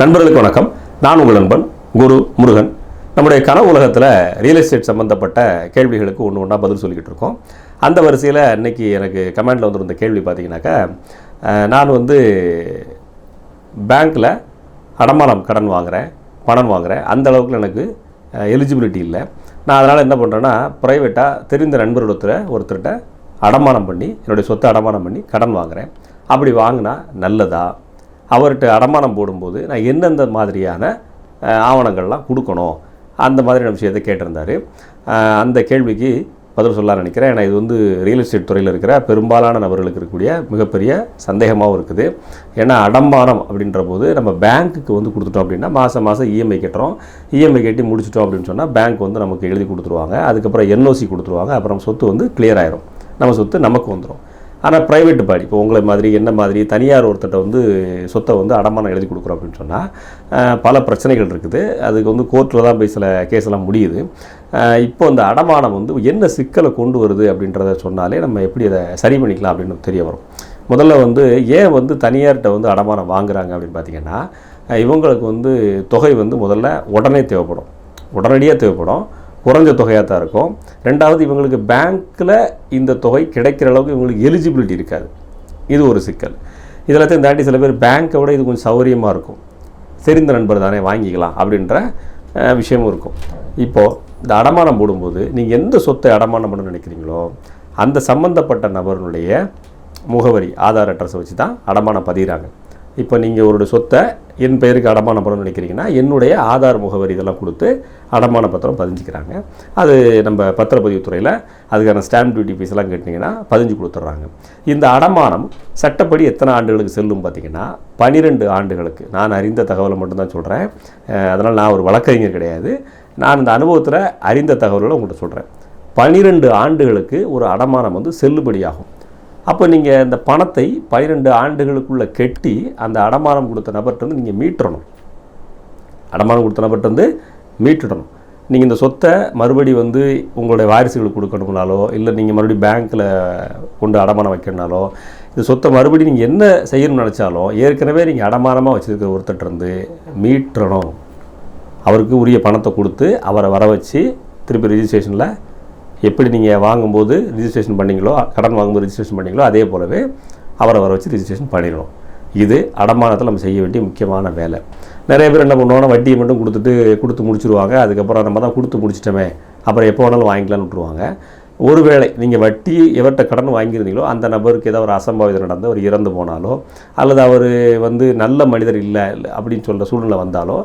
நண்பர்களுக்கு வணக்கம். நான் உங்கள் நண்பன் குரு முருகன். நம்முடைய கனவு உலகத்தில் ரியல் எஸ்டேட் சம்மந்தப்பட்ட கேள்விகளுக்கு ஒன்று ஒன்றா பதில் சொல்லிக்கிட்டு இருக்கோம். அந்த வரிசையில் இன்னைக்கு எனக்கு கமெண்டில் வந்திருந்த கேள்வி பார்த்தீங்கன்னாக்கா நான் வந்து பேங்க்கில் அடமானம் கடன் வாங்குகிறேன் பணம் வாங்குகிறேன் அந்த அளவுக்கு எனக்கு எலிஜிபிலிட்டி இல்லை. நான் அதனால் என்ன பண்ணுறேன்னா ப்ரைவேட்டாக தெரிந்த நண்பரிடத்தில் ஒருத்தர்கிட்ட அடமானம் பண்ணி என்னுடைய சொத்தை அடமானம் பண்ணி கடன் வாங்குகிறேன் அப்படி வாங்கினா நல்லதா? அவர்கிட்ட அடமானம் போடும்போது நான் எந்தெந்த மாதிரியான ஆவணங்கள்லாம் கொடுக்கணும்? அந்த மாதிரியான விஷயத்தை கேட்டிருந்தார். அந்த கேள்விக்கு பதில் சொல்ல நினைக்கிறேன். ஏன்னா இது வந்து ரியல் எஸ்டேட் துறையில் இருக்கிற பெரும்பாலான நபர்களுக்கு இருக்கக்கூடிய மிகப்பெரிய சந்தேகமாகவும் இருக்குது. ஏன்னா அடமானம் அப்படின்ற போது நம்ம பேங்க்குக்கு வந்து கொடுத்துட்டோம் அப்படின்னா மாதம் மாதம் இஎம்ஐ கட்டுறோம். இஎம்ஐ கட்டி முடிச்சிட்டோம் அப்படின்னு சொன்னால் பேங்க் வந்து நமக்கு எழுதி கொடுத்துருவாங்க. அதுக்கப்புறம் என்ஓசி கொடுத்துருவாங்க. அப்புறம் சொத்து வந்து கிளியர் ஆயிரும். நம்ம சொத்து நமக்கு வந்துடும் ஆனால் ப்ரைவேட் பாடி இப்போ உங்களை மாதிரி என்ன மாதிரி தனியார் ஒருத்தட்ட வந்து சொத்தை வந்து அடமானம் எழுதி கொடுக்குறோம் அப்படின்னு சொன்னால் பல பிரச்சனைகள் இருக்குது. அதுக்கு வந்து கோர்ட்டில் தான் போய் சில கேஸ்லாம் முடியுது. இப்போ அந்த அடமானம் வந்து என்ன சிக்கலை கொண்டு வருது அப்படின்றத சொன்னாலே நம்ம எப்படி அதை சரி பண்ணிக்கலாம் அப்படின்னு தெரிய வரும். முதல்ல வந்து ஏன் வந்து தனியார்கிட்ட வந்து அடமானம் வாங்குறாங்க அப்படின்னு பார்த்தீங்கன்னா இவங்களுக்கு வந்து தொகை வந்து முதல்ல உடனே தேவைப்படும். உடனடியாக தேவைப்படும். குறைஞ்ச தொகையாக தான் இருக்கும். ரெண்டாவது இவங்களுக்கு பேங்க்கில் இந்த தொகை கிடைக்கிற அளவுக்கு இவங்களுக்கு எலிஜிபிலிட்டி இருக்காது. இது ஒரு சிக்கல். இதெல்லாத்தையும் தாண்டி சில பேர் பேங்க்கை விட இது கொஞ்சம் சௌகரியமாக இருக்கும். தெரிந்த நண்பர் தானே வாங்கிக்கலாம் அப்படின்ற விஷயமும் இருக்கும். இப்போது இந்த அடமானம் போடும்போது நீங்கள் எந்த சொத்தை அடமானம் பண்ண நினைக்கிறீங்களோ அந்த சம்மந்தப்பட்ட நபருடைய முகவரி ஆதார் அட்ரஸை வச்சு தான் அடமானம் பதிகிறாங்க இப்போ நீங்கள் ஒரு சொத்தை என் பெயருக்கு அடமானம் பணம் நினைக்கிறீங்கன்னா என்னுடைய ஆதார் முகவரி இதெல்லாம் கொடுத்து அடமான பத்திரம் பதிஞ்சிக்கிறாங்க. அது நம்ம பத்திரப்பதிவுத்துறையில் அதுக்கான ஸ்டாம்ப் டியூட்டி ஃபீஸ் எல்லாம் கட்டினீங்கன்னா பதிஞ்சு கொடுத்துட்றாங்க. இந்த அடமானம் சட்டப்படி எத்தனை ஆண்டுகளுக்கு செல்லும் பார்த்தீங்கன்னா பனிரெண்டு ஆண்டுகளுக்கு. நான் அறிந்த தகவலை மட்டும்தான் சொல்கிறேன் அதனால் நான் ஒரு வழக்கறிஞர் கிடையாது. நான் இந்த அனுபவத்தில் அறிந்த தகவல்களை உங்கள்கிட்ட சொல்கிறேன் பனிரெண்டு ஆண்டுகளுக்கு ஒரு அடமானம் வந்து செல்லுபடியாகும். அப்போ நீங்கள் இந்த பணத்தை பன்னிரெண்டு ஆண்டுகளுக்குள்ளே கெட்டி அந்த அடமானம் கொடுத்த நபர்கிட்ட வந்து நீங்கள் மீட்டுறணும். அடமானம் கொடுத்த நபர்கிட்ட வந்து மீட்டுடணும். நீங்கள் இந்த சொத்தை மறுபடி வந்து உங்களுடைய வாரிசுகளுக்கு கொடுக்கணும்னாலோ இல்லை நீங்கள் மறுபடியும் பேங்க்கில் கொண்டு அடமானம் வைக்கணும்னாலோ இந்த சொத்தை மறுபடியும் நீங்கள் என்ன செய்யணும்னு நினச்சாலும் ஏற்கனவே நீங்கள் அடமானமாக வச்சுருக்கிற ஒருத்தர்ட்ட இருந்து மீட்டுறணும். அவருக்கு உரிய பணத்தை கொடுத்து அவரை வர வச்சு திருப்பி ரிஜிஸ்ட்ரேஷனில் எப்படி நீங்கள் வாங்கும்போது ரிஜிஸ்ட்ரேஷன் பண்ணீங்களோ கடன் வாங்கும்போது ரிஜிஸ்ட்ரேஷன் பண்ணீங்களோ அதே போலவே அவரை வர வச்சு ரிஜிஸ்ட்ரேஷன் பண்ணிடணும். இது அடமானத்தில் நம்ம செய்ய வேண்டிய முக்கியமான வேலை. நிறைய பேர் என்ன பண்ணுவாங்கன்னா வட்டியை மட்டும் கொடுத்துட்டு கொடுத்து முடிச்சுருவாங்க. அதுக்கப்புறம் நம்ம தான் கொடுத்து முடிச்சிட்டோமே அப்புறம் எப்போ வேணாலும் வாங்கிக்கலாம்னு விட்ருவாங்க ஒருவேளை நீங்கள் வட்டி எவர்கிட்ட கடன் வாங்கியிருந்தீங்களோ அந்த நபருக்கு ஏதோ ஒரு அசம்பாவிதம் நடந்து அவர் இறந்து போனாலோ அல்லது அவர் வந்து நல்ல மனிதர் இல்லை அப்படின்னு சொல்கிற சூழ்நிலை வந்தாலோ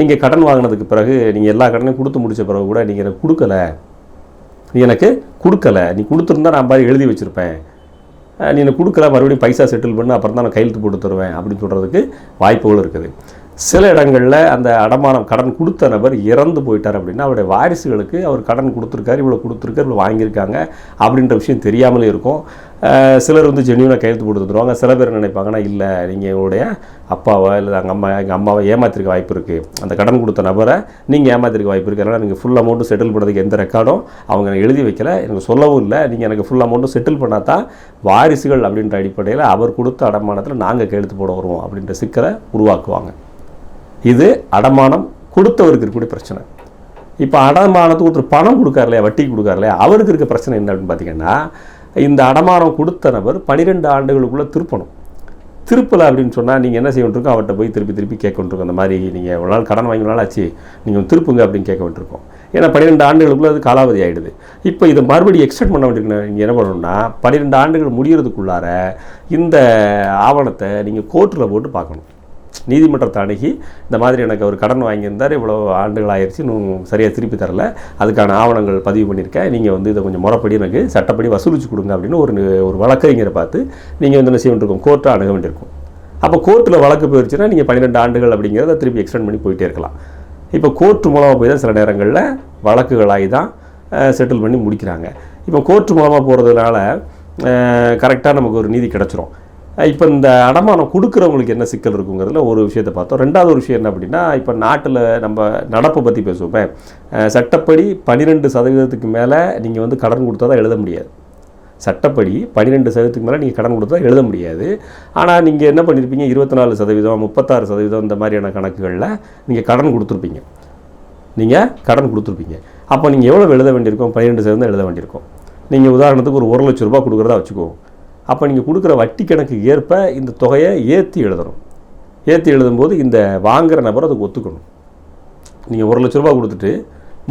நீங்கள் கடன் வாங்கினதுக்கு பிறகு நீங்கள் எல்லா கடனையும் கொடுத்து முடித்த பிறகு கூட நீங்கள் கொடுக்கலை கொடுக்கல. நீ எனக்கு கொடுக்கல. நீ கொடுத்துருந்தா நான் பாரு எழுதி வச்சுருப்பேன். நீ எனக்கு கொடுக்கல மறுபடியும் பைசா செட்டில் பண்ணு அப்புறம் தான் நான் கையெழுத்து போட்டு தருவேன் அப்படின்னு சொல்கிறதுக்கு வாய்ப்புகள் இருக்குது. சில இடங்களில் அந்த அடமானம் கடன் கொடுத்த நபர் இறந்து போயிட்டார் அப்படின்னா அவருடைய வாரிசுகளுக்கு அவர் கடன் கொடுத்துருக்காரு இவ்வளோ கொடுத்துருக்காரு இவ்வளோ வாங்கியிருக்காங்க அப்படின்ற விஷயம் தெரியாமலே இருக்கும். சிலர் வந்து ஜென்யூனாக கையெழுத்து போட்டு தருவாங்க சில பேர் நினைப்பாங்கன்னா இல்லை நீங்கள் எங்களுடைய அப்பாவை இல்லை எங்கள் அம்மா எங்கள் அம்மாவை ஏமாத்திருக்க வாய்ப்பு இருக்குது அந்த கடன் கொடுத்த நபரை நீங்கள் ஏமாத்திருக்க வாய்ப்பு இருக்குது அதனால் நீங்கள் ஃபுல் அமௌண்ட்டு செட்டில் பண்ணுறதுக்கு எந்த ரெக்கார்டும் அவங்க எழுதி வைக்கல. எனக்கு சொல்லவும் இல்லை. நீங்கள் எனக்கு ஃபுல் அமௌண்ட்டும் செட்டில் பண்ணால் தான் வாரிசுகள் அப்படின்ற அடிப்படையில் அவர் கொடுத்த அடமானத்தில் நாங்கள் கையெழுத்து போட வருவோம் அப்படின்ற சிக்கலை உருவாக்குவாங்க. இது அடமானம் கொடுத்தவருக்கு இருக்கக்கூடிய பிரச்சனை. இப்போ அடமானத்துக்கு ஒருத்தர் பணம் கொடுக்காரு இல்லையா? வட்டி கொடுக்காரு இல்லையா? அவருக்கு இருக்க பிரச்சனை என்ன அப்படின்னு பார்த்தீங்கன்னா இந்த அடமானம் கொடுத்த நபர் பன்னிரெண்டு ஆண்டுகளுக்குள்ளே திருப்பணும். திருப்பலை அப்படின்னு சொன்னால் நீங்கள் என்ன செய்ய அவர்கிட்ட போய் திருப்பி திருப்பி கேட்க அந்த மாதிரி நீங்கள் எவ்வளோ நாள் கடன் வாங்கினாலும் ஆச்சு நீங்கள் திருப்புங்க அப்படின்னு கேட்க வேண்டியிருக்கோம். ஏன்னா பன்னிரெண்டு ஆண்டுகளுக்குள்ளே அது காலாவதி ஆகிடுது இப்போ இதை மறுபடியும் எக்ஸ்டெண்ட் பண்ண வேண்டியிருக்கு நீங்கள் என்ன பண்ணணும்னா பன்னிரெண்டு ஆண்டுகள் முடிகிறதுக்குள்ளார இந்த ஆவணத்தை நீங்கள் கோர்ட்டில் போட்டு பார்க்கணும். நீதிமன்றத்தை அணுகி இந்த மாதிரி எனக்கு ஒரு கடன் வாங்கியிருந்தார் இவ்வளோ ஆண்டுகள் ஆயிடுச்சு இன்னும் சரியாக திருப்பி தரல அதுக்கான ஆவணங்கள் பதிவு பண்ணியிருக்கேன் நீங்கள் வந்து இதை கொஞ்சம் முறைப்படி எனக்கு சட்டப்படி வசூலிச்சு கொடுங்க அப்படின்னு ஒரு ஒரு வழக்கறிஞரை பார்த்து நீங்கள் வந்து என்ன செய்ய வேண்டியிருக்கும் கோர்ட்டை அணுக வேண்டியிருக்கும். அப்போ கோர்ட்டில் வழக்கு போயிடுச்சுன்னா நீங்கள் பன்னிரெண்டு ஆண்டுகள் அப்படிங்கிறத திருப்பி எக்ஸ்டெண்ட் பண்ணி போயிட்டே இருக்கலாம். இப்போ கோர்ட்டு மூலமாக போய் தான் சில நேரங்களில் வழக்குகளாகி தான் செட்டில் பண்ணி முடிக்கிறாங்க. இப்போ கோர்ட்டு மூலமாக போகிறதுனால கரெக்டாக நமக்கு ஒரு நீதி கிடச்சிரும். இப்போ இந்த அடமானம் கொடுக்குறவங்களுக்கு என்ன சிக்கல் இருக்குங்கிறதுல ஒரு விஷயத்தை பார்த்தோம். ரெண்டாவது ஒரு விஷயம் என்ன அப்படின்னா இப்போ நாட்டில் நம்ம நடப்பை பற்றி பேசுவோமே. சட்டப்படி பன்னிரெண்டு சதவீதத்துக்கு மேலே நீங்கள் வந்து கடன் கொடுத்தா தான் எழுத முடியாது. சட்டப்படி பன்னிரெண்டு சதவீதத்துக்கு மேலே நீங்கள் கடன் கொடுத்தா எழுத முடியாது. ஆனால் நீங்கள் என்ன பண்ணியிருப்பீங்க இருபத்தி நாலு சதவீதம் முப்பத்தாறு சதவீதம் இந்த மாதிரியான கணக்குகளில் நீங்கள் கடன் கொடுத்துருப்பீங்க. நீங்கள் கடன் கொடுத்துருப்பீங்க. அப்போ நீங்கள் எவ்வளோ எழுத வேண்டியிருக்கும்? பன்னிரெண்டு சதவீதம் எழுத வேண்டியிருக்கும். நீங்கள் உதாரணத்துக்கு ஒரு ஒரு லட்ச ரூபா கொடுக்குறதா வச்சுக்கோங்க அப்போ நீங்கள் கொடுக்குற வட்டி கணக்கு ஏற்ப இந்த தொகையை ஏற்றி எழுதணும். ஏற்றி எழுதும்போது இந்த வாங்குகிற நபர் அதுக்கு ஒத்துக்கணும். நீங்கள் ஒரு லட்ச ரூபா கொடுத்துட்டு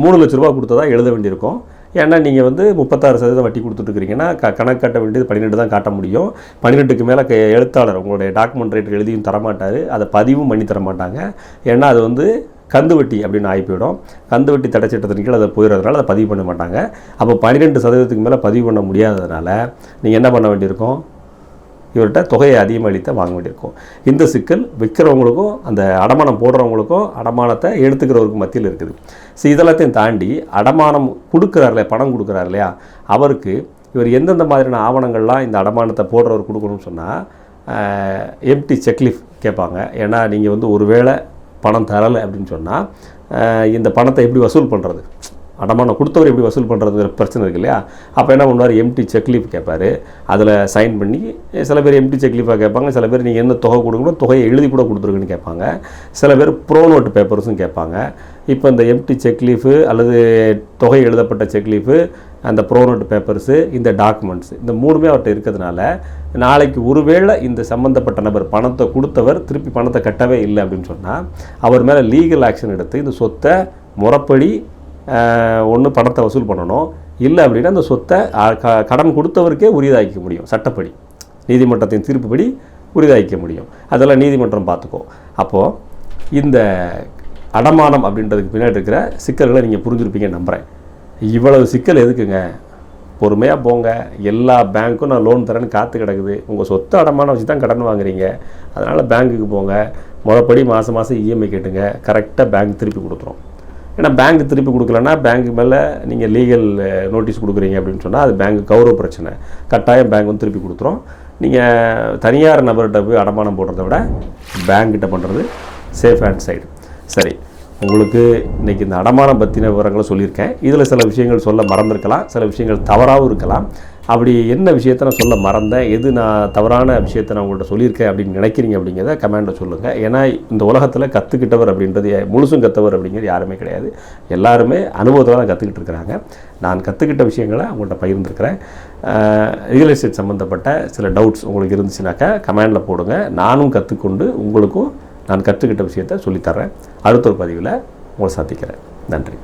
மூணு லட்ச ரூபா கொடுத்ததா எழுத வேண்டியிருக்கும். ஏன்னா நீங்கள் வந்து முப்பத்தாறு சதவீதம் வட்டி கொடுத்துட்ருக்கிறீங்கன்னா க கணக்கு காட்ட வேண்டியது பன்னிரெண்டு தான் காட்ட முடியும். பன்னிரெண்டுக்கு மேலே க எழுத்தாளர் உங்களுடைய டாக்குமெண்ட் ரேட் எழுதியும் தரமாட்டார். அதை பதிவும் பண்ணி தர மாட்டாங்க ஏன்னா அது வந்து கந்துவட்டி அப்படின்னு ஆகி போயிடும். கந்துவட்டி தடை சட்டத்தின் கீழே அதை போயிடுறதுனால அதை பதிவு பண்ண மாட்டாங்க. அப்போ பன்னிரெண்டு சதவீதத்துக்கு மேலே பதிவு பண்ண முடியாததுனால நீங்கள் என்ன பண்ண வேண்டியிருக்கும்? இவர்கிட்ட தொகையை அதிகமாக அளித்த வாங்க வேண்டியிருக்கும். இந்த சிக்கல் விற்கிறவங்களுக்கும் அந்த அடமானம் போடுறவங்களுக்கும் அடமானத்தை எடுத்துக்கிறவருக்கும் மத்தியில் இருக்குது. ஸோ இதெல்லாத்தையும் தாண்டி அடமானம் கொடுக்குறாரு இல்லையா பணம் கொடுக்குறாரு இல்லையா? அவருக்கு இவர் எந்தெந்த மாதிரியான ஆவணங்கள்லாம் இந்த அடமானத்தை போடுறவர் கொடுக்கணும்னு சொன்னால் எம்டி செக்லிஃப் கேட்பாங்க. ஏன்னா நீங்கள் வந்து ஒருவேளை பணம் தரலை அப்படின்னு சொன்னால் இந்த பணத்தை எப்படி வசூல் பண்ணுறது? அடமானம் கொடுத்தவர் எப்படி வசூல் பண்ணுறதுங்கிற பிரச்சனை இருக்கு இல்லையா? அப்போ என்ன பண்ணுவார்? எம்டி செக்லீஃப் கேட்பார். அதில் சைன் பண்ணி சில பேர் எம்டி செக்லீஃபாக கேட்பாங்க. சில பேர் நீங்கள் என்ன தொகை கொடுக்கணும் தொகையை எழுதி கூட கொடுத்துருக்குன்னு கேட்பாங்க. சில பேர் ப்ரோ நோட் பேப்பர்ஸும் கேட்பாங்க. இப்போ இந்த எம்டி செக்லீஃபு அல்லது தொகை எழுதப்பட்ட செக்லீஃபு அந்த ப்ரோ நோட் பேப்பர்ஸு இந்த டாக்குமெண்ட்ஸ் இந்த மூணுமே அவர்கிட்ட இருக்கிறதுனால நாளைக்கு ஒருவேளை இந்த சம்மந்தப்பட்ட நபர் பணத்தை கொடுத்தவர் திருப்பி பணத்தை கட்டவே இல்லை அப்படின்னு சொன்னால் அவர் மேலே லீகல் ஆக்ஷன் எடுத்து இந்த சொத்தை முறப்படி ஒன்று பணத்தை வசூல் பண்ணணும். இல்லை அப்படின்னா அந்த சொத்தை கடன் கொடுத்தவருக்கே உரியதாக்கிக்க முடியும். சட்டப்படி. நீதிமன்றத்தின் தீர்ப்புப்படி உரிதாக்க முடியும். அதெல்லாம் நீதிமன்றம் பார்த்துக்கோ அப்போது இந்த அடமானம் அப்படின்றதுக்கு பின்னாடி இருக்கிற சிக்கல்களை நீங்கள் புரிஞ்சுருப்பீங்க நம்புகிறேன் இவ்வளவு சிக்கல் எதுக்குங்க? பொறுமையாக போங்க. எல்லா பேங்க்கும் நான் லோன் தரேன்னு காத்து கிடக்குது. உங்கள் சொத்து அடமானம் வச்சு தான் கடன் வாங்குறீங்க. அதனால் பேங்க்குக்கு போங்க. முறைப்படி மாதம் மாதம் இஎம்ஐ கேட்டுங்க. கரெக்டாக பேங்க் திருப்பி கொடுத்துரும். ஏன்னா பேங்க் திருப்பி கொடுக்கலன்னா பேங்க் மேலே நீங்கள் லீகல் நோட்டீஸ் கொடுக்குறீங்க அப்படின்னு சொன்னால் அது பேங்க் கௌரவ பிரச்சனை. கட்டாயம் பேங்க் வந்து திருப்பி கொடுத்துரும். நீங்கள் தனியார் நபர்கிட்ட போய் அடமானம் போடுறத விட பேங்க்கிட்ட பண்ணுறது சேஃப் ஹேண்ட் சைடு சரி உங்களுக்கு இன்றைக்கி இந்த அடமானம் பற்றின விவரங்களை சொல்லியிருக்கேன். இதில் சில விஷயங்கள் சொல்ல மறந்துருக்கலாம். சில விஷயங்கள் தவறாகவும் இருக்கலாம். அப்படி என்ன விஷயத்தை நான் சொல்ல மறந்தேன்? எது நான் தவறான விஷயத்தை நான் உங்கள்கிட்ட சொல்லியிருக்கேன் அப்படின்னு நினைக்கிறீங்க அப்படிங்கிறத கமெண்டில் சொல்லுங்கள் ஏன்னா இந்த உலகத்தில் கற்றுக்கிட்டவர் அப்படின்றது முழுசும் கற்றவர் அப்படிங்கிறது யாருமே கிடையாது. எல்லாருமே அனுபவத்தில் தான் கற்றுக்கிட்டு இருக்கிறாங்க. நான் கற்றுக்கிட்ட விஷயங்களை உங்கள்கிட்ட பகிர்ந்துருக்கிறேன். ரியல் எஸ்டேட் சம்மந்தப்பட்ட சில டவுட்ஸ் உங்களுக்கு இருந்துச்சுனாக்கா கமெண்டில் போடுங்க. நானும் கற்றுக்கொண்டு உங்களுக்கும் நான் கற்றுக்கிட்ட விஷயத்த சொல்லித்தரேன் அடுத்த ஒரு பதிவில் உங்களை சந்திக்கிறேன். நன்றி.